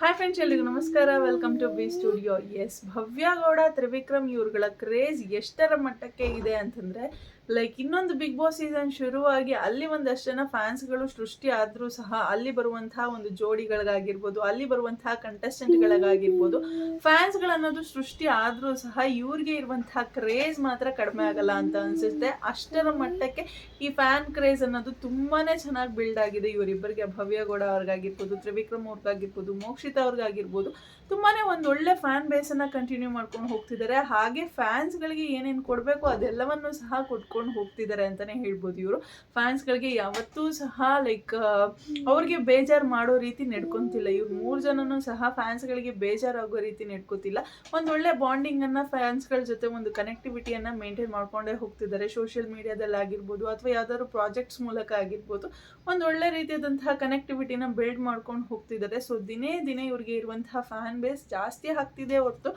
Hi friends ಎಲ್ರಿಗೂ ನಮಸ್ಕಾರ. Welcome to B studio yes Bhavya Gowda Trivikram ಇವ್ರುಗಳ craze ಎಷ್ಟರ ಮಟ್ಟಕ್ಕೆ ಇದೆ ಅಂತಂದ್ರೆ ಲೈಕ್ ಇನ್ನೊಂದು ಬಿಗ್ ಬಾಸ್ ಸೀಸನ್ ಶುರುವಾಗಿ ಅಲ್ಲಿ ಒಂದಷ್ಟು ಜನ ಫ್ಯಾನ್ಸ್ಗಳು ಸೃಷ್ಟಿ ಆದರೂ ಸಹ ಅಲ್ಲಿ ಬರುವಂತಹ ಒಂದು ಜೋಡಿಗಳಿಗಾಗಿರ್ಬೋದು, ಅಲ್ಲಿ ಬರುವಂತಹ ಕಂಟೆಸ್ಟೆಂಟ್ಗಳಿಗಾಗಿರ್ಬೋದು ಫ್ಯಾನ್ಸ್ಗಳನ್ನೋದು ಸೃಷ್ಟಿ ಆದರೂ ಸಹ ಇವ್ರಿಗೆ ಇರುವಂತಹ ಕ್ರೇಜ್ ಮಾತ್ರ ಕಡಿಮೆ ಆಗಲ್ಲ ಅಂತ ಅನಿಸುತ್ತೆ. ಅಷ್ಟರ ಮಟ್ಟಕ್ಕೆ ಈ ಫ್ಯಾನ್ ಕ್ರೇಜ್ ಅನ್ನೋದು ತುಂಬಾ ಚೆನ್ನಾಗಿ ಬಿಲ್ಡ್ ಆಗಿದೆ. ಇವರಿಬ್ಬರಿಗೆ ಭವ್ಯ ಗೌಡ ಅವ್ರಿಗಾಗಿರ್ಬೋದು, ತ್ರಿವಿಕ್ರಮ್ ಅವ್ರಿಗಾಗಿರ್ಬೋದು, ಮೋಕ್ಷಿತ ಅವ್ರಿಗಾಗಿರ್ಬೋದು. ತುಂಬಾನೇ ಒಂದು ಒಳ್ಳೆ ಫ್ಯಾನ್ ಬೇಸನ್ನು ಕಂಟಿನ್ಯೂ ಮಾಡ್ಕೊಂಡು ಹೋಗ್ತಿದ್ದಾರೆ ಹಾಗೆ ಫ್ಯಾನ್ಸ್ಗಳಿಗೆ ಏನೇನು ಕೊಡಬೇಕು ಅದೆಲ್ಲವನ್ನು ಸಹ ಕೊಟ್ಕೊಂಡು ಹೋಗ್ತಿದ್ದಾರೆ ಅಂತಲೇ ಹೇಳ್ಬೋದು ಇವರು. ಫ್ಯಾನ್ಸ್ಗಳಿಗೆ ಯಾವತ್ತೂ ಸಹ ಲೈಕ್ ಅವ್ರಿಗೆ ಬೇಜಾರು ಮಾಡೋ ರೀತಿ ನಡ್ಕೊಂತಿಲ್ಲ. ಇವ್ರು ಮೂರು ಜನನು ಸಹ ಫ್ಯಾನ್ಸ್ಗಳಿಗೆ ಬೇಜಾರಾಗೋ ರೀತಿ ನಡ್ಕೋತಿಲ್ಲ. ಒಂದು ಒಳ್ಳೆ ಬಾಂಡಿಂಗನ್ನು ಫ್ಯಾನ್ಸ್ಗಳ ಜೊತೆ ಒಂದು ಕನೆಕ್ಟಿವಿಟಿಯನ್ನು ಮೇಂಟೈನ್ ಮಾಡ್ಕೊಂಡೇ ಹೋಗ್ತಿದ್ದಾರೆ ಸೋಷಿಯಲ್ ಮೀಡಿಯಾದಲ್ಲಿ ಆಗಿರ್ಬೋದು ಅಥವಾ ಯಾವ್ದಾದ್ರು ಪ್ರಾಜೆಕ್ಟ್ಸ್ ಮೂಲಕ ಆಗಿರ್ಬೋದು. ಒಂದು ಒಳ್ಳೆ ರೀತಿಯಾದಂತಹ ಕನೆಕ್ಟಿವಿಟಿನ ಬಿಲ್ಡ್ ಮಾಡ್ಕೊಂಡು ಹೋಗ್ತಿದ್ದಾರೆ ಸೊ ದಿನೇ ದಿನೇ ಇವ್ರಿಗೆ ಇರುವಂತಹ ಫ್ಯಾನ್ ಬೇಸ್ ಜಾಸ್ತಿ ಆಗ್ತಿದೆ ಹೊರತು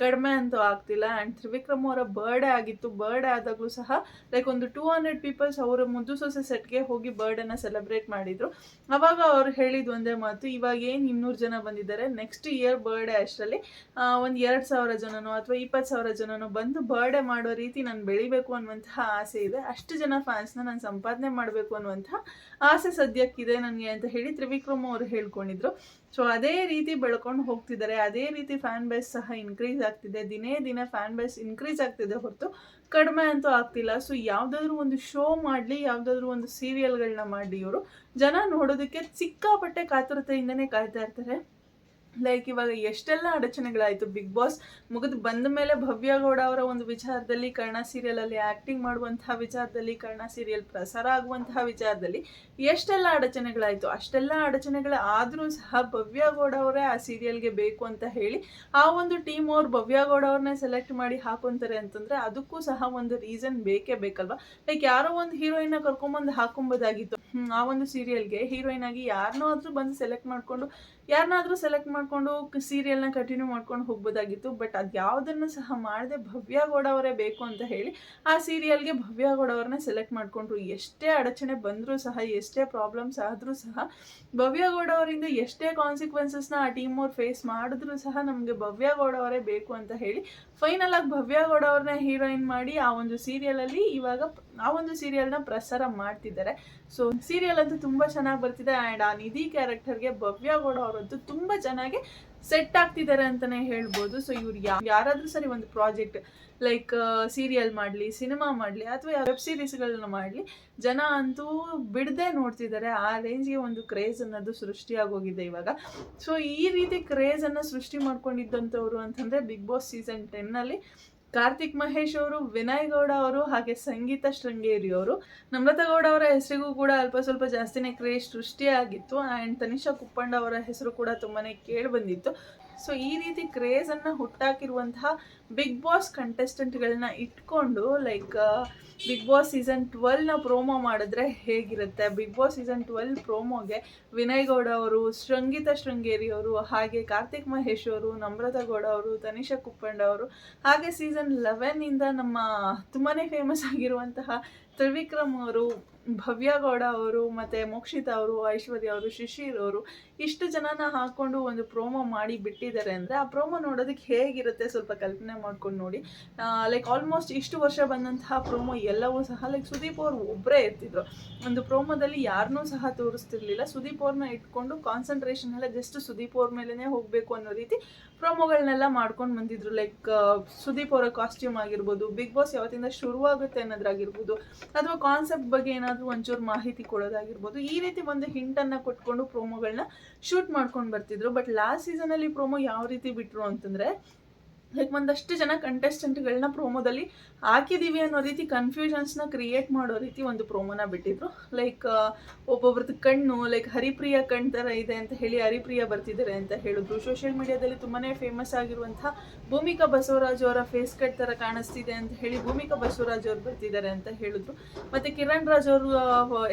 ಕಡಿಮೆ ಅಂತೂ ಆಗ್ತಿಲ್ಲ. ಆ್ಯಂಡ್ ತ್ರಿವಿಕ್ರಮ್ ಅವರ ಬರ್ಡೇ ಆಗಿತ್ತು. ಬರ್ಡೇ ಆದಾಗಲೂ ಸಹ ಲೈಕ್ ಒಂದು ಟೂ ಹಂಡ್ರೆಡ್ ಪೀಪಲ್ಸ್ ಅವರ ಮುದ್ದು ಸೊಸೆ ಸೆಟ್ಗೆ ಹೋಗಿ ಬರ್ಡೇನ ಸೆಲೆಬ್ರೇಟ್ ಮಾಡಿದ್ರು. ಅವಾಗ ಅವ್ರು ಹೇಳಿದ ಒಂದೇ ಮಾತು, ಇವಾಗ ಏನು ಇನ್ನೂರು ಜನ ಬಂದಿದ್ದಾರೆ? ನೆಕ್ಸ್ಟ್ ಇಯರ್ ಬರ್ಡೇ ಅಷ್ಟರಲ್ಲಿ ಒಂದು ಎರಡು ಸಾವಿರ ಜನನೋ ಅಥವಾ ಇಪ್ಪತ್ತು ಸಾವಿರ ಜನನೋ ಬಂದು ಬರ್ಡೇ ಮಾಡೋ ರೀತಿ ನಾನು ಬೆಳಿಬೇಕು ಅನ್ನುವಂತಹ ಆಸೆ ಇದೆ. ಅಷ್ಟು ಜನ ಫ್ಯಾನ್ಸ್ನ ನಾನು ಸಂಪಾದನೆ ಮಾಡಬೇಕು ಅನ್ನುವಂಥ ಆಸೆ ಸದ್ಯಕ್ಕಿದೆ ನನಗೆ ಅಂತ ಹೇಳಿ ತ್ರಿವಿಕ್ರಮ್ ಅವರು ಹೇಳ್ಕೊಂಡಿದ್ರು. ಸೊ ಅದೇ ರೀತಿ ಬೆಳ್ಕೊಂಡು ಹೋಗ್ತಿದ್ದಾರೆ. ಅದೇ ರೀತಿ ಫ್ಯಾನ್ ಬೇಸ್ ಸಹ ಇನ್ಕ್ರೀಸ್ ಆಗ್ತಿದೆ. ದಿನೇ ದಿನ ಫ್ಯಾನ್ ಬೇಸ್ ಇನ್ಕ್ರೀಸ್ ಆಗ್ತಿದೆ ಹೊರತು ಕಡಿಮೆ ಅಂತೂ ಆಗ್ತಿಲ್ಲ. ಸೊ ಯಾವುದಾದ್ರೂ ಒಂದು ಶೋ ಮಾಡಲಿ, ಯಾವುದಾದ್ರೂ ಒಂದು ಸೀರಿಯಲ್ಗಳನ್ನ ಮಾಡಿ ಇವರು. ಜನ ನೋಡೋದಕ್ಕೆ ಸಿಕ್ಕಾಪಟ್ಟೆ ಕಾತುರತೆಯಿಂದನೇ ಕಾಯ್ತಾ ಇರ್ತಾರೆ. ಲೈಕ್ ಇವಾಗ ಎಷ್ಟೆಲ್ಲ ಅಡಚಣೆಗಳಾಯಿತು. ಬಿಗ್ ಬಾಸ್ ಮುಗಿದು ಬಂದ ಮೇಲೆ ಭವ್ಯ ಗೌಡ ಅವರ ಒಂದು ವಿಚಾರದಲ್ಲಿ, ಕರ್ಣ ಸೀರಿಯಲಲ್ಲಿ ಆ್ಯಕ್ಟಿಂಗ್ ಮಾಡುವಂತಹ ವಿಚಾರದಲ್ಲಿ, ಕರ್ಣ ಸೀರಿಯಲ್ ಪ್ರಸಾರ ಆಗುವಂತಹ ವಿಚಾರದಲ್ಲಿ ಎಷ್ಟೆಲ್ಲ ಅಡಚಣೆಗಳಾಯ್ತು. ಅಷ್ಟೆಲ್ಲ ಅಡಚಣೆಗಳ ಆದರೂ ಸಹ ಭವ್ಯ ಗೌಡ ಅವರೇ ಆ ಸೀರಿಯಲ್ಗೆ ಬೇಕು ಅಂತ ಹೇಳಿ ಆ ಒಂದು ಟೀಮ್ ಅವ್ರು ಭವ್ಯ ಗೌಡ ಅವ್ರನ್ನ ಸೆಲೆಕ್ಟ್ ಮಾಡಿ ಹಾಕೊಂತಾರೆ ಅಂತಂದ್ರೆ ಅದಕ್ಕೂ ಸಹ ಒಂದು ರೀಸನ್ ಬೇಕೇ ಬೇಕಲ್ವಾ? ಲೈಕ್ ಯಾರೋ ಒಂದು ಹೀರೋಯಿನ್ನ ಕರ್ಕೊಂಬಂದು ಹಾಕೊಂಬೋದಾಗಿತ್ತು. ಆ ಒಂದು ಸೀರಿಯಲ್ಗೆ ಹೀರೋಯಿನ್ ಆಗಿ ಯಾರನ್ನೋ ಆದ್ರೂ ಬಂದು ಸೆಲೆಕ್ಟ್ ಮಾಡ್ಕೊಂಡು ಯಾರನ್ನಾದ್ರೂ ಸೆಲೆಕ್ಟ್ ಮಾಡ್ಕೊಂಡು ಸೀರಿಯಲ್ನ ಕಂಟಿನ್ಯೂ ಮಾಡ್ಕೊಂಡು ಹೋಗ್ಬೋದಾಗಿತ್ತು. ಬಟ್ ಅದು ಯಾವುದನ್ನು ಸಹ ಮಾಡದೆ ಭವ್ಯ ಗೌಡ ಅವರೇ ಬೇಕು ಅಂತ ಹೇಳಿ, ಆ ಸೀರಿಯಲ್ಗೆ ಭವ್ಯ ಗೌಡ ಅವ್ರನ್ನ ಸೆಲೆಕ್ಟ್ ಮಾಡಿಕೊಂಡ್ರು. ಎಷ್ಟೇ ಅಡಚಣೆ ಬಂದರೂ ಸಹ, ಎಷ್ಟೇ ಪ್ರಾಬ್ಲಮ್ಸ್ ಆದರೂ ಸಹ, ಭವ್ಯ ಗೌಡ ಅವರಿಂದ ಎಷ್ಟೇ ಕಾನ್ಸಿಕ್ವೆನ್ಸಸ್ನ ಆ ಟೀಮ್ ಅವ್ರು ಫೇಸ್ ಮಾಡಿದ್ರು ಸಹ ನಮಗೆ ಭವ್ಯ ಗೌಡ ಅವರೇ ಬೇಕು ಅಂತ ಹೇಳಿ ಫೈನಲ್ ಆಗಿ ಭವ್ಯ ಗೌಡ ಅವ್ರನ್ನ ಹೀರೋಯಿನ್ ಮಾಡಿ ಆ ಒಂದು ಸೀರಿಯಲಲ್ಲಿ ಇವಾಗ ಆ ಒಂದು ಸೀರಿಯಲ್ನ ಪ್ರಸಾರ ಮಾಡ್ತಿದ್ದಾರೆ. ಸೊ ಸೀರಿಯಲ್ ಅಂತೂ ತುಂಬ ಚೆನ್ನಾಗಿ ಬರ್ತಿದೆ. ಆ್ಯಂಡ್ ಆ ನಿಧಿ ಕ್ಯಾರೆಕ್ಟರ್ಗೆ ಭವ್ಯ ಗೌಡ ಅವರಂತೂ ತುಂಬ ಚೆನ್ನಾಗಿ ಸೆಟ್ ಆಗ್ತಿದ್ದಾರೆ ಅಂತಲೇ ಹೇಳ್ಬೋದು. ಸೊ ಇವ್ರು ಯಾ, ಯಾರಾದರೂ ಸರಿ ಒಂದು ಪ್ರಾಜೆಕ್ಟ್ ಲೈಕ್ ಸೀರಿಯಲ್ ಮಾಡಲಿ ಸಿನಿಮಾ ಮಾಡಲಿ ಅಥವಾ ವೆಬ್ ಸೀರೀಸ್ಗಳನ್ನ ಮಾಡಲಿ, ಜನ ಅಂತೂ ಬಿಡದೆ ನೋಡ್ತಿದ್ದಾರೆ ಆ ರೇಂಜ್ಗೆ ಒಂದು ಕ್ರೇಜ್ ಅನ್ನೋದು ಸೃಷ್ಟಿಯಾಗೋಗಿದೆ ಇವಾಗ. ಸೊ ಈ ರೀತಿ ಕ್ರೇಜನ್ನು ಸೃಷ್ಟಿ ಮಾಡ್ಕೊಂಡಿದ್ದಂಥವ್ರು ಅಂತಂದರೆ ಬಿಗ್ ಬಾಸ್ ಸೀಸನ್ ಟೆನ್ನಲ್ಲಿ ಕಾರ್ತಿಕ್ ಮಹೇಶ್ ಅವರು, ವಿನಯ್ ಗೌಡ ಅವರು, ಹಾಗೆ ಸಂಗೀತ ಶೃಂಗೇರಿ ಅವರು. ನಮ್ರತಾ ಗೌಡ ಅವರ ಹೆಸರಿಗೂ ಕೂಡ ಅಲ್ಪ ಸ್ವಲ್ಪ ಜಾಸ್ತಿನೇ ಕ್ರೇಜ್ ಸೃಷ್ಟಿಯಾಗಿತ್ತು. ಆ್ಯಂಡ್ ತನಿಷಾ ಕುಪ್ಪಂಡ ಅವರ ಹೆಸರು ಕೂಡ ತುಂಬಾ ಕೇಳಿ ಬಂದಿತ್ತು. ಸೊ ಈ ರೀತಿ ಕ್ರೇಜನ್ನು ಹುಟ್ಟಾಕಿರುವಂತಹ ಬಿಗ್ ಬಾಸ್ ಕಂಟೆಸ್ಟೆಂಟ್ಗಳನ್ನ ಇಟ್ಕೊಂಡು ಲೈಕ್ ಬಿಗ್ ಬಾಸ್ ಸೀಸನ್ ಟ್ವೆಲ್ನ ಪ್ರೋಮೋ ಮಾಡಿದ್ರೆ ಹೇಗಿರುತ್ತೆ? ಬಿಗ್ ಬಾಸ್ ಸೀಸನ್ ಟ್ವೆಲ್ ಪ್ರೋಮೋಗೆ ವಿನಯ್ ಗೌಡ ಅವರು, ಶೃಂಗೀತ ಶೃಂಗೇರಿ ಅವರು, ಹಾಗೆ ಕಾರ್ತಿಕ್ ಮಹೇಶ್ ಅವರು, ನಮ್ರತಾ ಗೌಡ ಅವರು, ತನಿಷಾ ಕುಪ್ಪಂಡ ಅವರು, ಹಾಗೆ ಸೀಸನ್ ಲೆವೆನ್ನಿಂದ ನಮ್ಮ ತುಂಬಾ ಫೇಮಸ್ ಆಗಿರುವಂತಹ ತ್ರಿವಿಕ್ರಮ್ ಅವರು ಭವ್ಯ ಗೌಡ ಅವರು ಮತ್ತು ಮೋಕ್ಷಿತ ಅವರು, ಐಶ್ವರ್ಯ ಅವರು, ಶಿಶಿರ್ ಅವರು ಇಷ್ಟು ಜನನ ಹಾಕೊಂಡು ಒಂದು ಪ್ರೋಮೋ ಮಾಡಿ ಬಿಟ್ಟಿದ್ದಾರೆ ಅಂದರೆ ಆ ಪ್ರೋಮೋ ನೋಡೋದಕ್ಕೆ ಹೇಗಿರುತ್ತೆ ಸ್ವಲ್ಪ ಕಲ್ಪನೆ ಮಾಡ್ಕೊಂಡು ನೋಡಿ. ಲೈಕ್ ಆಲ್ಮೋಸ್ಟ್ ಇಷ್ಟು ವರ್ಷ ಬಂದಂತಹ ಪ್ರೋಮೋ ಎಲ್ಲವೂ ಸಹ ಲೈಕ್ ಸುದೀಪ್ ಅವರು ಒಬ್ಬರೇ ಇರ್ತಿದ್ರು. ಒಂದು ಪ್ರೋಮೋದಲ್ಲಿ ಯಾರನ್ನೂ ಸಹ ತೋರಿಸ್ತಿರ್ಲಿಲ್ಲ. ಸುದೀಪ್ ಅವ್ರನ್ನ ಇಟ್ಕೊಂಡು ಕಾನ್ಸಂಟ್ರೇಷನ್ ಎಲ್ಲ ಜಸ್ಟ್ ಸುದೀಪ್ ಅವ್ರ ಮೇಲೇ ಹೋಗಬೇಕು ಅನ್ನೋ ರೀತಿ ಪ್ರೋಮೋಗಳನ್ನೆಲ್ಲ ಮಾಡ್ಕೊಂಡು ಬಂದಿದ್ರು. ಲೈಕ್ ಸುದೀಪ್ ಅವರ ಕಾಸ್ಟ್ಯೂಮ್ ಆಗಿರ್ಬೋದು ಬಿಗ್ ಬಾಸ್ ಯಾವತ್ತಿಂದ ಶುರುವಾಗುತ್ತೆ ಅನ್ನೋದ್ರಾಗಿರ್ಬೋದು, ಅಥವಾ ಕಾನ್ಸೆಪ್ಟ್ ಬಗ್ಗೆ ಏನಾದರೂ ಒಂಚೂರು ಮಾಹಿತಿ ಕೊಡೋದಾಗಿರ್ಬೋದು, ಈ ರೀತಿ ಒಂದು ಹಿಂಟನ್ನು ಕೊಟ್ಕೊಂಡು ಪ್ರೋಮೋಗಳನ್ನ ಶೂಟ್ ಮಾಡ್ಕೊಂಡು ಬರ್ತಿದ್ರು. ಬಟ್ ಲಾಸ್ಟ್ ಸೀಸನಲ್ಲಿ ಪ್ರೋಮೋ ಯಾವ ರೀತಿ ಬಿಟ್ರು ಅಂತಂದರೆ ಲೈಕ್ ಒಂದಷ್ಟು ಜನ ಕಂಟೆಸ್ಟೆಂಟ್ಗಳನ್ನ ಪ್ರೋಮೋದಲ್ಲಿ ಹಾಕಿದ್ದೀವಿ ಅನ್ನೋ ರೀತಿ ಕನ್ಫ್ಯೂಷನ್ಸ್ನ ಕ್ರಿಯೇಟ್ ಮಾಡೋ ರೀತಿ ಒಂದು ಪ್ರೋಮೋನ ಬಿಟ್ಟಿದ್ರು. ಲೈಕ್ ಒಬ್ಬೊಬ್ರದ್ದು ಕಣ್ಣು ಲೈಕ್ ಹರಿಪ್ರಿಯ ಕಣ್ ಥರ ಇದೆ ಅಂತ ಹೇಳಿ ಹರಿಪ್ರಿಯ ಬರ್ತಿದ್ದಾರೆ ಅಂತ ಹೇಳಿದ್ರು. ಸೋಷಿಯಲ್ ಮೀಡಿಯಾದಲ್ಲಿ ತುಂಬಾ ಫೇಮಸ್ ಆಗಿರುವಂತಹ ಭೂಮಿಕಾ ಬಸವರಾಜ್ ಅವರ ಫೇಸ್ ಕಟ್ ಥರ ಕಾಣಿಸ್ತಿದೆ ಅಂತ ಹೇಳಿ ಭೂಮಿಕಾ ಬಸವರಾಜ್ ಅವರು ಬರ್ತಿದ್ದಾರೆ ಅಂತ ಹೇಳಿದ್ರು. ಮತ್ತು ಕಿರಣ್ ರಾಜ್ ಅವರು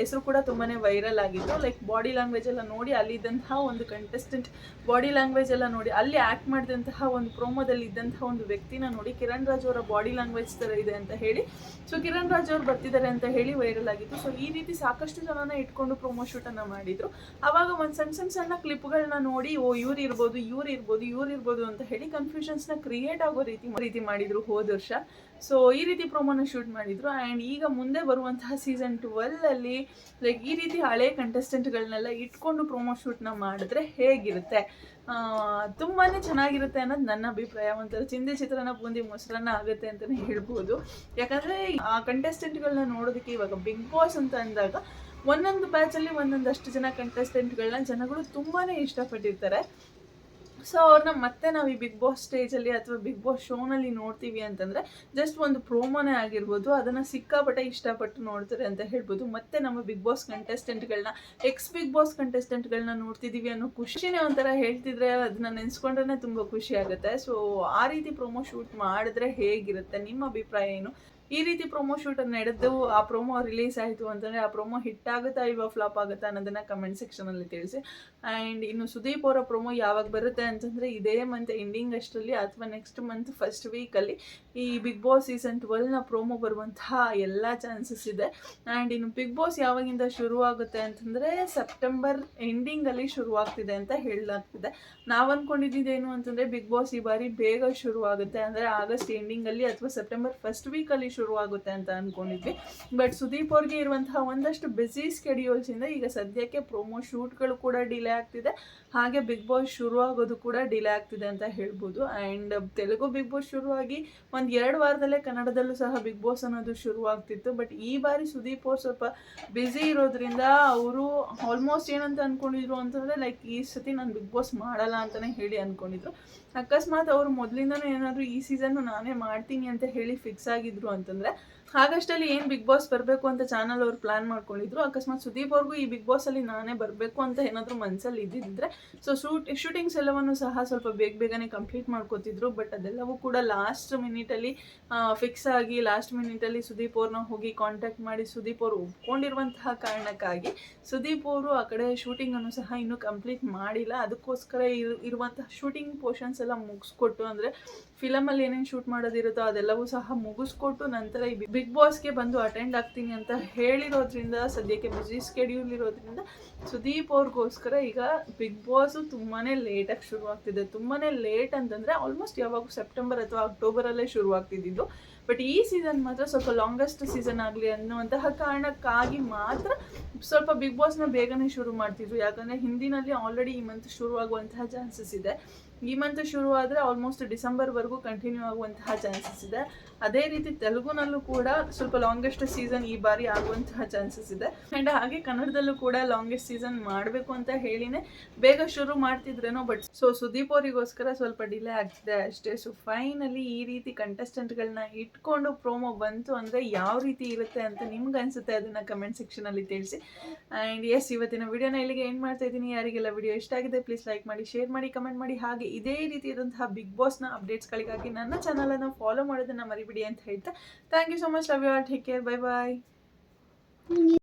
ಹೆಸರು ಕೂಡ ತುಂಬಾ ವೈರಲ್ ಆಗಿತ್ತು. ಲೈಕ್ ಬಾಡಿ ಲ್ಯಾಂಗ್ವೇಜ್ ಎಲ್ಲ ನೋಡಿ ಅಲ್ಲಿದ್ದಂತಹ ಒಂದು ಕಂಟೆಸ್ಟೆಂಟ್ ಬಾಡಿ ಲ್ಯಾಂಗ್ವೇಜ್ ಎಲ್ಲ ನೋಡಿ ಅಲ್ಲಿ ಆ್ಯಕ್ಟ್ ಮಾಡಿದಂತಹ ಒಂದು ಪ್ರೋಮೋದಲ್ಲಿ ಇದ್ದಂತಹ ಇರೋಂಥ ಒಂದು ವ್ಯಕ್ತಿನ ನೋಡಿ ಕಿರಣ್ ರಾಜ್ ಅವರ ಬಾಡಿ ಲ್ಯಾಂಗ್ವೇಜ್ ಥರ ಇದೆ ಅಂತ ಹೇಳಿ. ಸೊ ಕಿರಣ್ ರಾಜ್ ಅವ್ರು ಬರ್ತಿದ್ದಾರೆ ಅಂತ ಹೇಳಿ ವೈರಲ್ ಆಗಿತ್ತು. ಸೊ ಈ ರೀತಿ ಸಾಕಷ್ಟು ಜನನ ಇಟ್ಕೊಂಡು ಪ್ರೊಮೋ ಶೂಟನ್ನು ಮಾಡಿದ್ರು. ಅವಾಗ ಒಂದು ಸಣ್ಣ ಸಣ್ಣ ಸಣ್ಣ ಕ್ಲಿಪ್ಗಳನ್ನ ನೋಡಿ, ಓ, ಇವ್ರು ಇರ್ಬೋದು ಇವ್ರು ಇರ್ಬೋದು ಇವ್ರು ಇರ್ಬೋದು ಅಂತ ಹೇಳಿ ಕನ್ಫ್ಯೂಷನ್ಸ್ನ ಕ್ರಿಯೇಟ್ ಆಗೋ ರೀತಿ ರೀತಿ ಮಾಡಿದ್ರು ಹೋದ ವರ್ಷ. ಸೊ ಈ ರೀತಿ ಪ್ರೊಮೋನ ಶೂಟ್ ಮಾಡಿದ್ರು. ಆ್ಯಂಡ್ ಈಗ ಮುಂದೆ ಬರುವಂತಹ ಸೀಸನ್ ಟ್ವೆಲ್ಲಲ್ಲಿ ಲೈಕ್ ಈ ರೀತಿ ಹಳೆ ಕಂಟೆಸ್ಟೆಂಟ್ಗಳನ್ನೆಲ್ಲ ಇಟ್ಕೊಂಡು ಪ್ರೊಮೋ ಶೂಟ್ನ ಮಾಡಿದ್ರೆ ಹೇಗಿರುತ್ತೆ? ತುಂಬಾ ಚೆನ್ನಾಗಿರುತ್ತೆ ಅನ್ನೋದು ನನ್ನ ಅಭಿಪ್ರಾಯ. ಒಂಥರ ಚಿಂದಿ ಚಿತ್ರಾನ್ನ, ಬೂಂದಿ ಮೊಸರನ್ನ ಆಗುತ್ತೆ ಅಂತಲೇ ಹೇಳ್ಬೋದು. ಯಾಕಂದರೆ ಆ ಕಂಟೆಸ್ಟೆಂಟ್ಗಳನ್ನ ನೋಡೋದಕ್ಕೆ ಇವಾಗ ಬಿಗ್ ಬಾಸ್ ಅಂತ ಅಂದಾಗ ಒಂದೊಂದು ಬ್ಯಾಚಲ್ಲಿ ಒಂದೊಂದಷ್ಟು ಜನ ಕಂಟೆಸ್ಟೆಂಟ್ಗಳನ್ನ ಜನಗಳು ತುಂಬಾ ಇಷ್ಟಪಟ್ಟಿರ್ತಾರೆ. ಸೊ ಅವ್ರನ್ನ ಮತ್ತೆ ನಾವು ಈ ಬಿಗ್ ಬಾಸ್ ಸ್ಟೇಜಲ್ಲಿ ಅಥವಾ ಬಿಗ್ ಬಾಸ್ ಶೋನಲ್ಲಿ ನೋಡ್ತೀವಿ ಅಂತಂದರೆ ಜಸ್ಟ್ ಒಂದು ಪ್ರೋಮೋನೇ ಆಗಿರ್ಬೋದು, ಅದನ್ನು ಸಿಕ್ಕಾಪಟ್ಟೆ ಇಷ್ಟಪಟ್ಟು ನೋಡ್ತಾರೆ ಅಂತ ಹೇಳ್ಬೋದು. ಮತ್ತೆ ನಮ್ಮ ಬಿಗ್ ಬಾಸ್ ಕಂಟೆಸ್ಟೆಂಟ್ಗಳನ್ನ ಎಕ್ಸ್ ಬಿಗ್ ಬಾಸ್ ಕಂಟೆಸ್ಟೆಂಟ್ಗಳನ್ನ ನೋಡ್ತಿದ್ದೀವಿ ಅನ್ನೋ ಖುಷಿನೇ ಒಂಥರ ಹೇಳ್ತಿದ್ರೆ ಅದನ್ನ ನೆನೆಸ್ಕೊಂಡ್ರೆ ತುಂಬ ಖುಷಿ ಆಗುತ್ತೆ. ಸೊ ಆ ರೀತಿ ಪ್ರೋಮೋ ಶೂಟ್ ಮಾಡಿದ್ರೆ ಹೇಗಿರುತ್ತೆ? ನಿಮ್ಮ ಅಭಿಪ್ರಾಯ ಏನು? ಈ ರೀತಿ ಪ್ರೊಮೋ ಶೂಟ್ ನಡೆದು ಆ ಪ್ರೊಮೋ ರಿಲೀಸ್ ಆಯಿತು ಅಂತಂದರೆ ಆ ಪ್ರೊಮೋ ಹಿಟ್ ಆಗುತ್ತಾ ಇವಾಗ ಫ್ಲಾಪ್ ಆಗುತ್ತಾ ಅನ್ನೋದನ್ನು ಕಮೆಂಟ್ ಸೆಕ್ಷನಲ್ಲಿ ತಿಳಿಸಿ. ಆ್ಯಂಡ್ ಇನ್ನು ಸುದೀಪ್ ಅವರ ಪ್ರೊಮೋ ಯಾವಾಗ ಬರುತ್ತೆ ಅಂತಂದರೆ ಇದೇ ಮಂತ್ ಎಂಡಿಂಗ್ ಅಷ್ಟರಲ್ಲಿ ಅಥವಾ ನೆಕ್ಸ್ಟ್ ಮಂತ್ ಫಸ್ಟ್ ವೀಕಲ್ಲಿ ಈ ಬಿಗ್ ಬಾಸ್ ಸೀಸನ್ ಟ್ವೆಲ್ನ ಪ್ರೊಮೋ ಬರುವಂತಹ ಎಲ್ಲ ಚಾನ್ಸಸ್ ಇದೆ. ಆ್ಯಂಡ್ ಇನ್ನು ಬಿಗ್ ಬಾಸ್ ಯಾವಾಗಿಂದ ಶುರು ಆಗುತ್ತೆ ಅಂತಂದರೆ ಸೆಪ್ಟೆಂಬರ್ ಎಂಡಿಂಗಲ್ಲಿ ಶುರುವಾಗ್ತಿದೆ ಅಂತ ಹೇಳಲಾಗ್ತಿದೆ. ನಾವು ಅಂದ್ಕೊಂಡಿದ್ದೇನು ಅಂತಂದರೆ ಬಿಗ್ ಬಾಸ್ ಈ ಬಾರಿ ಬೇಗ ಶುರು ಆಗುತ್ತೆ ಅಂದರೆ ಆಗಸ್ಟ್ ಎಂಡಿಂಗಲ್ಲಿ ಅಥವಾ ಸೆಪ್ಟೆಂಬರ್ ಫಸ್ಟ್ ವೀಕಲ್ಲಿ ಶುರುವಾಗುತ್ತೆ ಅಂತ ಅಂದ್ಕೊಂಡಿದ್ವಿ ಬಟ್ ಸುದೀಪ್ ಅವ್ರಿಗೆ ಇರುವಂತಹ ಒಂದಷ್ಟು ಬ್ಯುಸಿ ಸ್ಕೆಡ್ಯೂಲ್ಸಿಂದ ಈಗ ಸದ್ಯಕ್ಕೆ ಪ್ರೊಮೋ ಶೂಟ್ಗಳು ಕೂಡ ಡಿಲೇ ಆಗ್ತಿದೆ. ಹಾಗೆ ಬಿಗ್ ಬಾಸ್ ಶುರುವಾಗೋದು ಕೂಡ ಡಿಲೇ ಆಗ್ತಿದೆ ಅಂತ ಹೇಳ್ಬೋದು. ಆ್ಯಂಡ್ ತೆಲುಗು ಬಿಗ್ ಬಾಸ್ ಶುರುವಾಗಿ ಒಂದು ಎರಡು ವಾರದಲ್ಲೇ ಕನ್ನಡದಲ್ಲೂ ಸಹ ಬಿಗ್ ಬಾಸ್ ಅನ್ನೋದು ಶುರುವಾಗ್ತಿತ್ತು. ಬಟ್ ಈ ಬಾರಿ ಸುದೀಪ್ ಅವ್ರು ಸ್ವಲ್ಪ ಬ್ಯುಸಿ ಇರೋದ್ರಿಂದ ಅವರು ಆಲ್ಮೋಸ್ಟ್ ಏನಂತ ಅಂದ್ಕೊಂಡಿದ್ರು ಅಂತಂದರೆ ಲೈಕ್ ಈ ಸತಿ ನಾನು ಬಿಗ್ ಬಾಸ್ ಮಾಡಲ್ಲ ಅಂತಲೇ ಹೇಳಿ ಅಂದ್ಕೊಂಡಿದ್ರು ಅಕಸ್ಮಾತ್ ಅವರು ಮೊದಲಿಂದನೂ ಏನಾದರೂ ಈ ಸೀಸನ್ನು ನಾನೇ ಮಾಡ್ತೀನಿ ಅಂತ ಹೇಳಿ ಫಿಕ್ಸ್ ಆಗಿದ್ರು ಅಂತಂದರೆ, ಹಾಗಷ್ಟಲ್ಲಿ ಏನು ಬಿಗ್ ಬಾಸ್ ಬರಬೇಕು ಅಂತ ಚಾನಲ್ ಅವ್ರು ಪ್ಲಾನ್ ಮಾಡ್ಕೊಂಡಿದ್ರು, ಅಕಸ್ಮಾತ್ ಸುದೀಪ್ ಅವ್ರಿಗೂ ಈ ಬಿಗ್ ಬಾಸಲ್ಲಿ ನಾನೇ ಬರಬೇಕು ಅಂತ ಏನಾದರೂ ಮನಸ್ಸಲ್ಲಿ ಇದ್ದಿದ್ರೆ ಸೊ ಶೂಟ್ ಶೂಟಿಂಗ್ಸ್ ಎಲ್ಲವನ್ನು ಸಹ ಸ್ವಲ್ಪ ಬೇಗ ಬೇಗನೆ ಕಂಪ್ಲೀಟ್ ಮಾಡ್ಕೋತಿದ್ರು ಬಟ್ ಅದೆಲ್ಲವೂ ಕೂಡ ಲಾಸ್ಟ್ ಮಿನಿಟಲ್ಲಿ ಫಿಕ್ಸ್ ಆಗಿ ಲಾಸ್ಟ್ ಮಿನಿಟಲ್ಲಿ ಸುದೀಪ್ ಅವ್ರನ್ನ ಹೋಗಿ ಕಾಂಟ್ಯಾಕ್ಟ್ ಮಾಡಿ ಸುದೀಪ್ ಅವರು ಒಪ್ಕೊಂಡಿರುವಂತಹ ಕಾರಣಕ್ಕಾಗಿ ಸುದೀಪ್ ಅವರು ಆ ಕಡೆ ಶೂಟಿಂಗನ್ನು ಸಹ ಇನ್ನೂ ಕಂಪ್ಲೀಟ್ ಮಾಡಿಲ್ಲ. ಅದಕ್ಕೋಸ್ಕರ ಇರು, ಇರುವಂತಹ ಶೂಟಿಂಗ್ ಪೋರ್ಷನ್ಸ್ ಎಲ್ಲ ಮುಗಿಸ್ಕೊಟ್ಟು ಅಂದರೆ ಫಿಲಮಲ್ಲಿ ಏನೇನು ಶೂಟ್ ಮಾಡೋದಿರುತ್ತೋ ಅದೆಲ್ಲವೂ ಸಹ ಮುಗಿಸ್ಕೊಟ್ಟು ನಂತರ ಈ ಬಿಗ್ ಬಾಸ್ಗೆ ಬಂದು ಅಟೆಂಡ್ ಆಗ್ತೀನಿ ಅಂತ ಹೇಳಿರೋದ್ರಿಂದ, ಸದ್ಯಕ್ಕೆ ಬ್ಯುಸಿ ಸ್ಕೆಡ್ಯೂಲ್ ಇರೋದ್ರಿಂದ ಸುದೀಪ್ ಅವ್ರಿಗೋಸ್ಕರ ಈಗ ಬಿಗ್ ಬಾಸು ತುಂಬಾ ಲೇಟಾಗಿ ಶುರುವಾಗ್ತಿದೆ. ತುಂಬಾನೇ ಲೇಟ್ ಅಂತಂದರೆ ಆಲ್ಮೋಸ್ಟ್ ಯಾವಾಗ ಸೆಪ್ಟೆಂಬರ್ ಅಥವಾ ಅಕ್ಟೋಬರಲ್ಲೇ ಶುರುವಾಗ್ತಿದ್ದು ಬಟ್ ಈ ಸೀಸನ್ ಮಾತ್ರ ಸ್ವಲ್ಪ ಲಾಂಗೆಸ್ಟ್ ಸೀಸನ್ ಆಗಲಿ ಅನ್ನುವಂತಹ ಕಾರಣಕ್ಕಾಗಿ ಮಾತ್ರ ಸ್ವಲ್ಪ ಬಿಗ್ ಬಾಸ್ನ ಬೇಗನೆ ಶುರು ಮಾಡ್ತಿದ್ರು. ಯಾಕಂದರೆ ಹಿಂದಿನಲ್ಲಿ ಆಲ್ರೆಡಿ ಈ ಮಂತ್ ಶುರುವಾಗುವಂತಹ ಚಾನ್ಸಸ್ ಇದೆ. ಈ ಮಂತ್ ಶುರು ಆದರೆ ಆಲ್ಮೋಸ್ಟ್ ಡಿಸೆಂಬರ್ವರೆಗೂ ಕಂಟಿನ್ಯೂ ಆಗುವಂತಹ ಚಾನ್ಸಸ್ ಇದೆ. ಅದೇ ರೀತಿ ತೆಲುಗುನಲ್ಲೂ ಕೂಡ ಸ್ವಲ್ಪ ಲಾಂಗೆಸ್ಟ್ ಸೀಸನ್ ಈ ಬಾರಿ ಆಗುವಂತಹ ಚಾನ್ಸಸ್ ಇದೆ. ಆ್ಯಂಡ್ ಹಾಗೆ ಕನ್ನಡದಲ್ಲೂ ಕೂಡ ಲಾಂಗೆಸ್ಟ್ ಸೀಸನ್ ಮಾಡಬೇಕು ಅಂತ ಹೇಳಿನೇ ಬೇಗ ಶುರು ಮಾಡ್ತಿದ್ರೇನೋ ಬಟ್ ಸೊ ಸುದೀಪ್ ಅವರಿಗೋಸ್ಕರ ಸ್ವಲ್ಪ ಡಿಲೇ ಆಗ್ತಿದೆ ಅಷ್ಟೇ. ಸೊ ಫೈನಲಿ ಈ ರೀತಿ ಕಂಟೆಸ್ಟೆಂಟ್ಗಳನ್ನ ಇಟ್ಕೊಂಡು ಪ್ರೋಮೋ ಬಂತು ಅಂದರೆ ಯಾವ ರೀತಿ ಇರುತ್ತೆ ಅಂತ ನಿಮ್ಗೆ ಅನಿಸುತ್ತೆ ಅದನ್ನು ಕಮೆಂಟ್ ಸೆಕ್ಷನಲ್ಲಿ ತಿಳಿಸಿ. ಆ್ಯಂಡ್ ಎಸ್ ಇವತ್ತಿನ ವಿಡಿಯೋನ ಇಲ್ಲಿಗೆ ಏನು ಮಾಡ್ತಾ ಇದ್ದೀನಿ. ಯಾರಿಗೆಲ್ಲ ವಿಡಿಯೋ ಇಷ್ಟ ಆಗಿದೆ ಪ್ಲೀಸ್ ಲೈಕ್ ಮಾಡಿ ಶೇರ್ ಮಾಡಿ ಕಮೆಂಟ್ ಮಾಡಿ. ಹಾಗೆ ಇದೇ ರೀತಿಯಾದಂತಹ ಬಿಗ್ ಬಾಸ್ನ ಅಪ್ಡೇಟ್ಸ್ಗಳಿಗಾಗಿ ನನ್ನ ಚಾನಲನ್ನು ಫಾಲೋ ಮಾಡೋದನ್ನು ಮರಿಬಿಡಿ. ಅಂತ ಹೇಳ್ತಾ thank you so much love you all take care bye bye